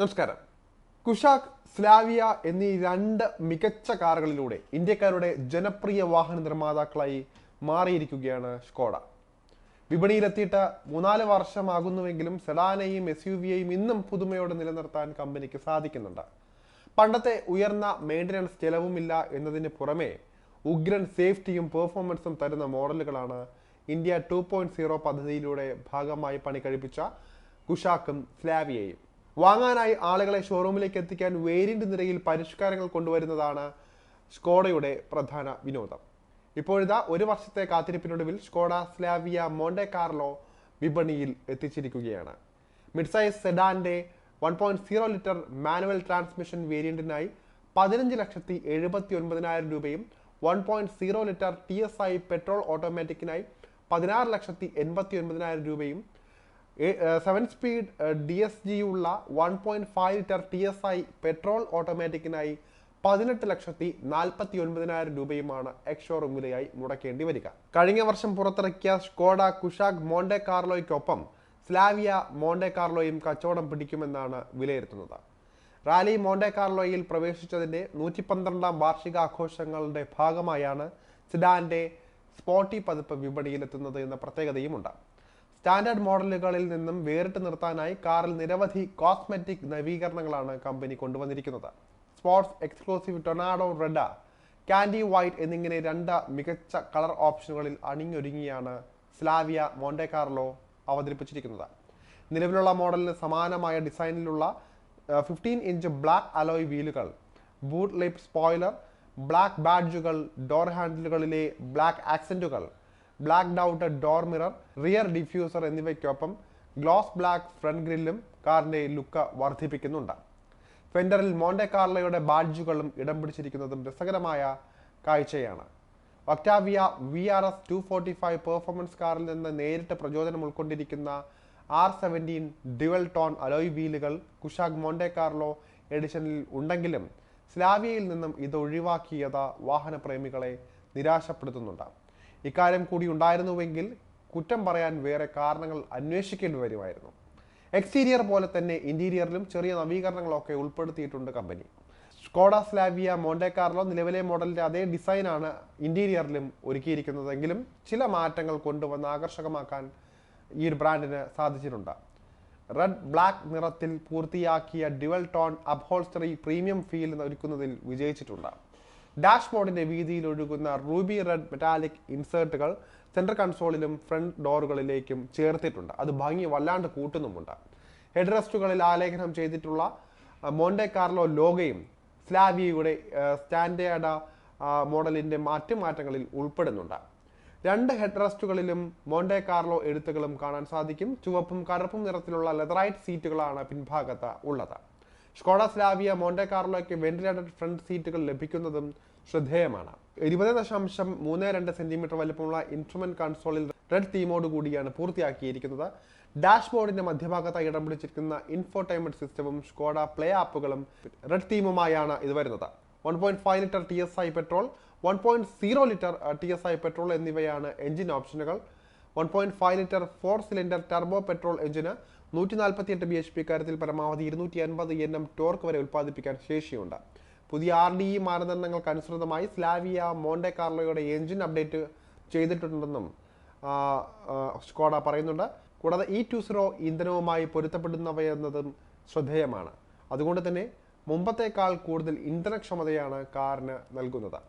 നമസ്കാരം. Kushaq Slavia എന്നീ രണ്ട് മികച്ച കാറുകളിലൂടെ ഇന്ത്യക്കാരുടെ ജനപ്രിയ വാഹന നിർമ്മാതാക്കളായി മാറിയിരിക്കുകയാണ് സ്കോഡ വിപണിയിലെത്തിയിട്ട് മൂന്നാൽ വർഷമാകുന്നുവെങ്കിലും സെഡാനെയും എസ് യു വിയെയും ഇന്നും പുതുമയോടെ നിലനിർത്താൻ കമ്പനിക്ക് സാധിക്കുന്നുണ്ട്. പണ്ടത്തെ ഉയർന്ന മെയിന്റനൻസ് ചെലവുമില്ല എന്നതിന് പുറമെ ഉഗ്രൻ സേഫ്റ്റിയും പെർഫോമൻസും തരുന്ന മോഡലുകളാണ് ഇന്ത്യ ടു പോയിന്റ് സീറോ പദ്ധതിയിലൂടെ ഭാഗമായി പണി കഴിപ്പിച്ച കുഷാക്കും സ്ലാവിയയും. വാങ്ങാനായി ആളുകളെ ഷോറൂമിലേക്ക് എത്തിക്കാൻ വേരിയന്റ് നിരയിൽ പരിഷ്കാരങ്ങൾ കൊണ്ടുവരുന്നതാണ് സ്കോഡയുടെ പ്രധാന വിനോദം. ഇപ്പോഴിതാ ഒരു വർഷത്തെ കാത്തിരിപ്പിനൊടുവിൽ സ്കോഡ സ്ലാവിയ മോണ്ടെ കാർലോ വിപണിയിൽ എത്തിച്ചിരിക്കുകയാണ്. Midsize സെഡാന്റെ one point zero litre manual transmission വേരിയന്റിനായി പതിനഞ്ച് ലക്ഷത്തി എഴുപത്തി ഒൻപതിനായിരം രൂപയും one point zero litre T S I petrol ഓട്ടോമാറ്റിക്കിനായി പതിനാറ് ലക്ഷത്തി എൺപത്തി ഒൻപതിനായിരം രൂപയും seven speed D S G ഉള്ള one point five litre T S I petrol ഓട്ടോമാറ്റിക്കിനായി പതിനെട്ട് ലക്ഷത്തി നാൽപ്പത്തി ഒൻപതിനായിരം രൂപയുമാണ് എക്സ്ഷോറൂം വിലയായി മുടക്കേണ്ടി വരിക. കഴിഞ്ഞ വർഷം പുറത്തിറക്കിയ സ്കോഡ കുഷാഗ് മോണ്ടെ കാർലോയ്ക്കൊപ്പം സ്ലാവിയ മോണ്ടെ കാർലോയും കച്ചവടം പിടിക്കുമെന്നാണ് വിലയിരുത്തുന്നത്. റാലി മോണ്ടെ കാർലോയിൽ പ്രവേശിച്ചതിന്റെ നൂറ്റി പന്ത്രണ്ടാം വാർഷികാഘോഷങ്ങളുടെ ഭാഗമായാണ് സിഡാന്റെ സ്പോട്ടി പതിപ്പ് വിപണിയിലെത്തുന്നത് എന്ന പ്രത്യേകതയുമുണ്ട്. സ്റ്റാൻഡേർഡ് മോഡലുകളിൽ നിന്നും വേറിട്ട് നിർത്താനായി കാറിൽ നിരവധി കോസ്മെറ്റിക് നവീകരണങ്ങളാണ് കമ്പനി കൊണ്ടുവന്നിരിക്കുന്നത്. Sports exclusive tornado red candy white എന്നിങ്ങനെ രണ്ട് മികച്ച കളർ ഓപ്ഷനുകളിൽ അണിഞ്ഞൊരുങ്ങിയാണ് സ്ലാവിയ മോണ്ടെ കാർലോ അവതരിപ്പിച്ചിരിക്കുന്നത്. നിലവിലുള്ള മോഡലിന് സമാനമായ ഡിസൈനിലുള്ള ഫിഫ്റ്റീൻ ഇഞ്ച് ബ്ലാക്ക് അലോയ് വീലുകൾ ബൂട്ട് ലിപ്പ് സ്പോയിലർ ബ്ലാക്ക് ബാഡ്ജുകൾ ഡോർ ഹാൻഡിലുകളിലെ black ആക്സെന്റുകൾ black out door mirror rear diffuser എന്നിവയ്ക്കൊപ്പം ഗ്ലോസ് ബ്ലാക്ക് ഫ്രണ്ട് ഗ്രില്ലും കാറിന്റെ ലുക്ക് വർദ്ധിപ്പിക്കുന്നുണ്ട്. ഫെൻഡറിൽ മോണ്ടെ കാർലയുടെ ബാഡ്ജുകളും ഇടം പിടിച്ചിരിക്കുന്നതും രസകരമായ കാഴ്ചയാണ്. Octavia V R S two forty five performance കാറിൽ നിന്ന് നേരിട്ട് പ്രചോദനം ഉൾക്കൊണ്ടിരിക്കുന്ന R seventeen dual tone alloy വീലുകൾ Kushaq Monte Carlo എഡിഷനിൽ ഉണ്ടെങ്കിലും സ്ലാവിയയിൽ നിന്നും ഇത് ഒഴിവാക്കിയത് വാഹനപ്രേമികളെ നിരാശപ്പെടുത്തുന്നുണ്ട്. ഇക്കാര്യം കൂടി ഉണ്ടായിരുന്നുവെങ്കിൽ കുറ്റം പറയാൻ വേറെ കാരണങ്ങൾ അന്വേഷിക്കേണ്ടി വരുമായിരുന്നു. എക്സ്റ്റീരിയർ പോലെ തന്നെ ഇന്റീരിയറിലും ചെറിയ നവീകരണങ്ങളൊക്കെ ഉൾപ്പെടുത്തിയിട്ടുണ്ട് കമ്പനി. സ്കോഡ സ്ലാവിയ മോണ്ടേക്കാർലോ നിലവിലെ മോഡലിന്റെ അതേ ഡിസൈനാണ് ഇന്റീരിയറിലും ഒരുക്കിയിരിക്കുന്നതെങ്കിലും ചില മാറ്റങ്ങൾ കൊണ്ടുവന്ന് ആകർഷകമാക്കാൻ ഈ ഒരു ബ്രാൻഡിന് സാധിച്ചിട്ടുണ്ട്. റെഡ് ബ്ലാക്ക് നിറത്തിൽ പൂർത്തിയാക്കിയ dual tone upholstery premium feel ഒരുക്കുന്നതിൽ വിജയിച്ചിട്ടുണ്ട്. ഡാഷ്ബോർഡിന്റെ വീതിയിൽ ഒഴുകുന്ന റൂബി റെഡ് മെറ്റാലിക് ഇൻസേർട്ടുകൾ സെൻട്രൽ കൺസോളിലും ഫ്രണ്ട് ഡോറുകളിലേക്കും ചേർത്തിട്ടുണ്ട്. അത് ഭംഗി വല്ലാണ്ട് കൂട്ടുന്നുമുണ്ട്. ഹെഡ് റെസ്റ്റുകളിൽ ആലേഖനം ചെയ്തിട്ടുള്ള മോണ്ടെ കാർലോ ലോഗയും സ്ലാവിയയുടെ സ്റ്റാൻഡേർഡ് മോഡലിന്റെ മറ്റ് മാറ്റങ്ങളിൽ ഉൾപ്പെടുന്നുണ്ട്. രണ്ട് ഹെഡ് റെസ്റ്റുകളിലും മോണ്ടെ കാർലോ എഴുത്തുകളും കാണാൻ സാധിക്കും. ചുവപ്പും കറുപ്പും നിറത്തിലുള്ള ലെതറൈറ്റ് സീറ്റുകളാണ് പിൻഭാഗത്ത് ഉള്ളത്. സ്കോഡ സ്ലാവിയ മോണ്ടെ കാർലോയ്ക്ക് വെന്റിലേറ്റഡ് ഫ്രണ്ട് സീറ്റുകൾ ലഭിക്കുന്നതും ശ്രദ്ധേയമാണ്. ഇരുപത് ദശാംശം മൂന്ന് രണ്ട് സെന്റിമീറ്റർ വലുപ്പമുള്ള ഇൻസ്ട്രുമെന്റ് കൺസോളിൽ റെഡ് തീമോട് കൂടിയാണ് പൂർത്തിയാക്കിയിരിക്കുന്നത്. ഡാഷ്ബോർഡിന്റെ മധ്യഭാഗത്തായി ഇടം പിടിച്ചിരിക്കുന്ന ഇൻഫോടൈൻമെന്റ് സിസ്റ്റവും സ്കോഡ പ്ലേ ആപ്പുകളും റെഡ് തീമുമായാണ് ഇത് വരുന്നത്. One point five litre T S I petrol one point zero litre T S I petrol എന്നിവയാണ് എഞ്ചിൻ ഓപ്ഷനുകൾ one point five litre four cylinder turbo petrol എഞ്ചിന് നൂറ്റി നാൽപ്പത്തി എട്ട് ബി എച്ച് പി കാര്യത്തിൽ പരമാവധി ഇരുന്നൂറ്റി അൻപത് എൻ എം ടോർക്ക് വരെ ഉൽപ്പാദിപ്പിക്കാൻ ശേഷിയുണ്ട്. പുതിയ ആർ ഡി ഇ മാനദണ്ഡങ്ങൾക്ക് അനുസൃതമായി സ്ലാവിയ മോണ്ടെ കാർലോയുടെ എഞ്ചിൻ അപ്ഡേറ്റ് ചെയ്തിട്ടുണ്ടെന്നും സ്കോഡ പറയുന്നുണ്ട്. കൂടാതെ ഇ ടു സീറോ ഇന്ധനവുമായി പൊരുത്തപ്പെടുന്നവയെന്നതും ശ്രദ്ധേയമാണ്. അതുകൊണ്ട് തന്നെ മുമ്പത്തേക്കാൾ കൂടുതൽ ഇന്ധനക്ഷമതയാണ് കാറിന് നൽകുന്നത്.